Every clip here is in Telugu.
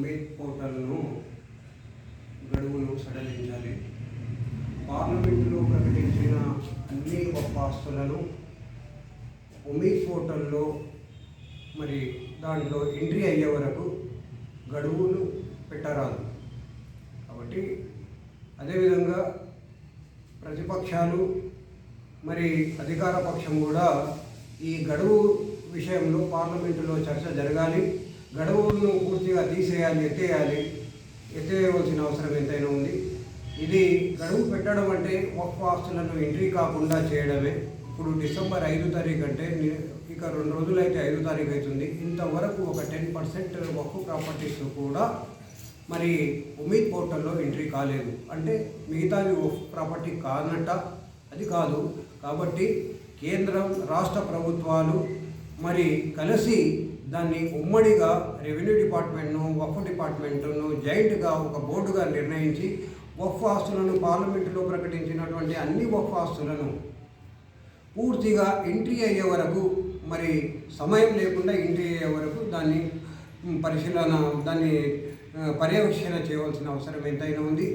ఉమేద్ పోర్టల్ను గడువును సడలించాలి. పార్లమెంటులో ప్రకటించిన అన్ని ఆస్తులను ఉమేద్ పోర్టల్లో మరి దాంట్లో ఎంట్రీ అయ్యే వరకు గడువును పెట్టరాదు. కాబట్టి అదేవిధంగా ప్రతిపక్షాలు మరి అధికార పక్షం కూడా ఈ గడువు విషయంలో పార్లమెంటులో చర్చ జరగాలి. గడువును పూర్తిగా తీసేయాలి ఎత్తేయాలి. ఎత్తేయవలసిన అవసరం ఎంతైనా ఉంది. ఇది గడువు పెట్టడం అంటే ఒక్క ఆస్తులను ఎంట్రీ కాకుండా చేయడమే. ఇప్పుడు డిసెంబర్ ఐదు తారీఖు అంటే ఇక రెండు రోజులైతే ఐదు తారీఖు అవుతుంది. ఇంతవరకు ఒక టెన్ పర్సెంట్ ఒక్క ప్రాపర్టీస్ కూడా మరి ఉమీద్ పోర్టల్లో ఎంట్రీ కాలేదు. అంటే మిగతావి ప్రాపర్టీ కానట్ట అది కాదు. కాబట్టి కేంద్రం రాష్ట్ర ప్రభుత్వాలు మరి కలిసి దాన్ని ఉమ్మడిగా రెవెన్యూ డిపార్ట్మెంట్ను వఫ్ డిపార్ట్మెంట్ను జాయింట్గా ఒక బోర్డుగా నిర్ణయించి వఫ్ ఆస్తులను పార్లమెంటులో ప్రకటించినటువంటి అన్ని వఫ్ ఆస్తులను పూర్తిగా ఎంట్రీ అయ్యే వరకు మరి సమయం లేకుండా ఎంట్రీ అయ్యే వరకు దాన్ని పరిశీలన దాన్ని పర్యవేక్షణ చేయవలసిన అవసరం ఎంతైనా ఉంది.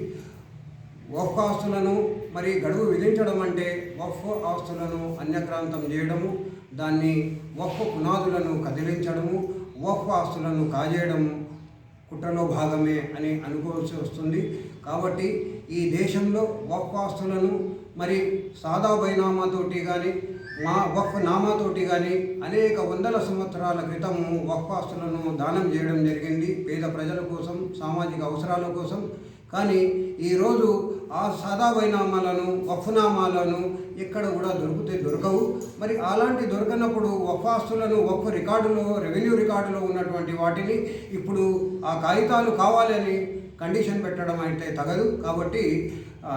వఫ్ ఆస్తులను మరి గడువు విధించడం అంటే వఫ్ ఆస్తులను అన్యక్రాంతం చేయడము దాన్ని వఫ్ పునాదులను కదిలించడము వఫ్ ఆస్తులను కాజేయడము కుట్రలో భాగమే అని అనుకోవాల్సి వస్తుంది. కాబట్టి ఈ దేశంలో వఫ్ ఆస్తులను మరి సాదా బైనామాతోటి కానీ మా వఫ్ నామాతోటి కానీ అనేక వందల సంవత్సరాల క్రితము వఫ్ ఆస్తులను దానం చేయడం జరిగింది పేద ప్రజల కోసం సామాజిక అవసరాల కోసం. కానీ ఈరోజు ఆ సాదా బైనామాలను వఫ్నామాలను ఇక్కడ కూడా దొరికితే దొరకవు. మరి అలాంటి దొరకనప్పుడు వఫాస్తులను వఫ్ రికార్డులో రెవెన్యూ రికార్డులో ఉన్నటువంటి వాటిని ఇప్పుడు ఆ కాగితాలు కావాలని కండిషన్ పెట్టడం అయితే తగదు. కాబట్టి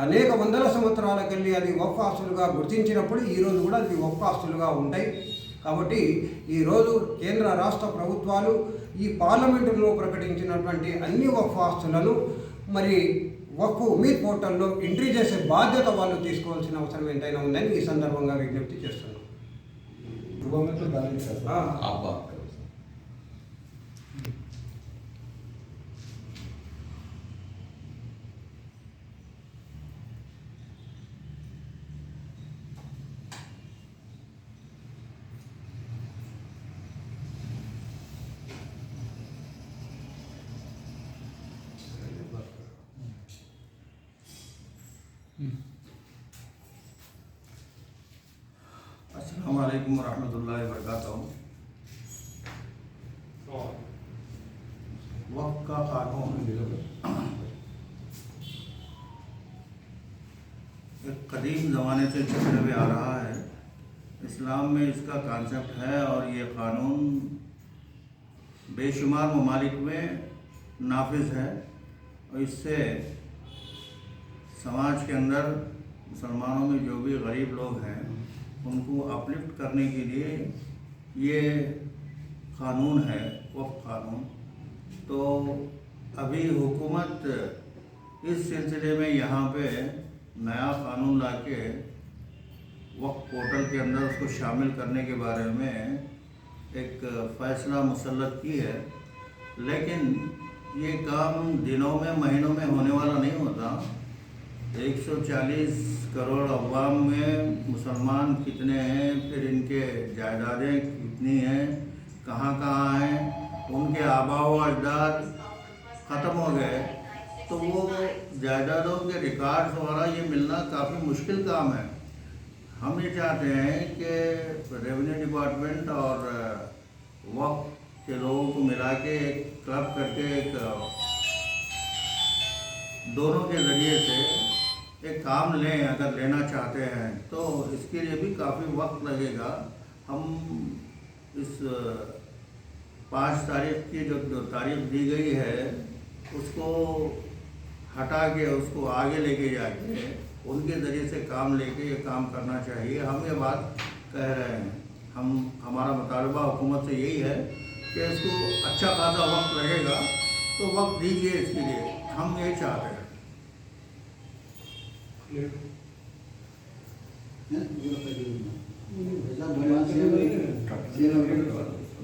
అనేక వందల సంవత్సరాలకెళ్ళి అది వఫ్ ఆస్తులుగా గుర్తించినప్పుడు ఈరోజు కూడా అది వఫ్ ఆస్తులుగా ఉంటాయి. కాబట్టి ఈరోజు కేంద్ర రాష్ట్ర ప్రభుత్వాలు ఈ పార్లమెంటులో ప్రకటించినటువంటి అన్ని వఫ్ ఆస్తులను మరి వక్ఫ్ ఉమీద్ పోర్టల్లో ఎంట్రీ చేసే బాధ్యత వాళ్ళు తీసుకోవాల్సిన అవసరం ఎంతైనా ఉందని ఈ సందర్భంగా విజ్ఞప్తి చేస్తున్నాం. रहमतुल्लाहि व बरकातहू वक्त का कानून एक कदीम ज़माने से चलते हुए आ रहा है। इस्लाम में इसका कॉन्सेप्ट है और ये कानून बेशुमार ममालिक में नाफिज है। और इससे समाज के अंदर मुसलमानों में जो भी गरीब लोग हैं, उनको अपलिफ्ट करने के लिए ये कानून है वफ कानून। तो अभी हुकूमत इस सिलसिले में यहाँ पे नया कानून ला के वक्त पोर्टल के अंदर उसको शामिल करने के बारे में एक फ़ैसला मुसलत की है। लेकिन ये काम दिनों में, महीनों में होने वाला नहीं होता। 140 करोड़ अवाम में मुसलमान कितने हैं, फिर इनके जायदादें कितनी हैं, कहाँ कहाँ हैं, उनके आबा अजदाद ख़त्म हो गए। तो वो जायदादों के रिकॉर्ड्स वगैरह ये मिलना काफ़ी मुश्किल काम है। हम ये चाहते हैं कि रेवेन्यू डिपार्टमेंट और वक्त के लोगों को मिला के एक क्लब करके एक दोनों के ज़रिए से एक काम लें, अगर लेना चाहते हैं तो इसके लिए भी काफ़ी वक्त लगेगा। हम इस पाँच तारीख की जो तारीख दी गई है, उसको हटा के, उसको आगे लेके जाके, उनके ज़रिए से काम लेके ये काम करना चाहिए। हम ये बात कह रहे हैं। हम, हमारा मुतालबा हुकूमत से यही है कि इसको अच्छा खासा वक्त लगेगा तो वक्त दीजिए इसके लिए। हम ये चाहते हैं। भगवान से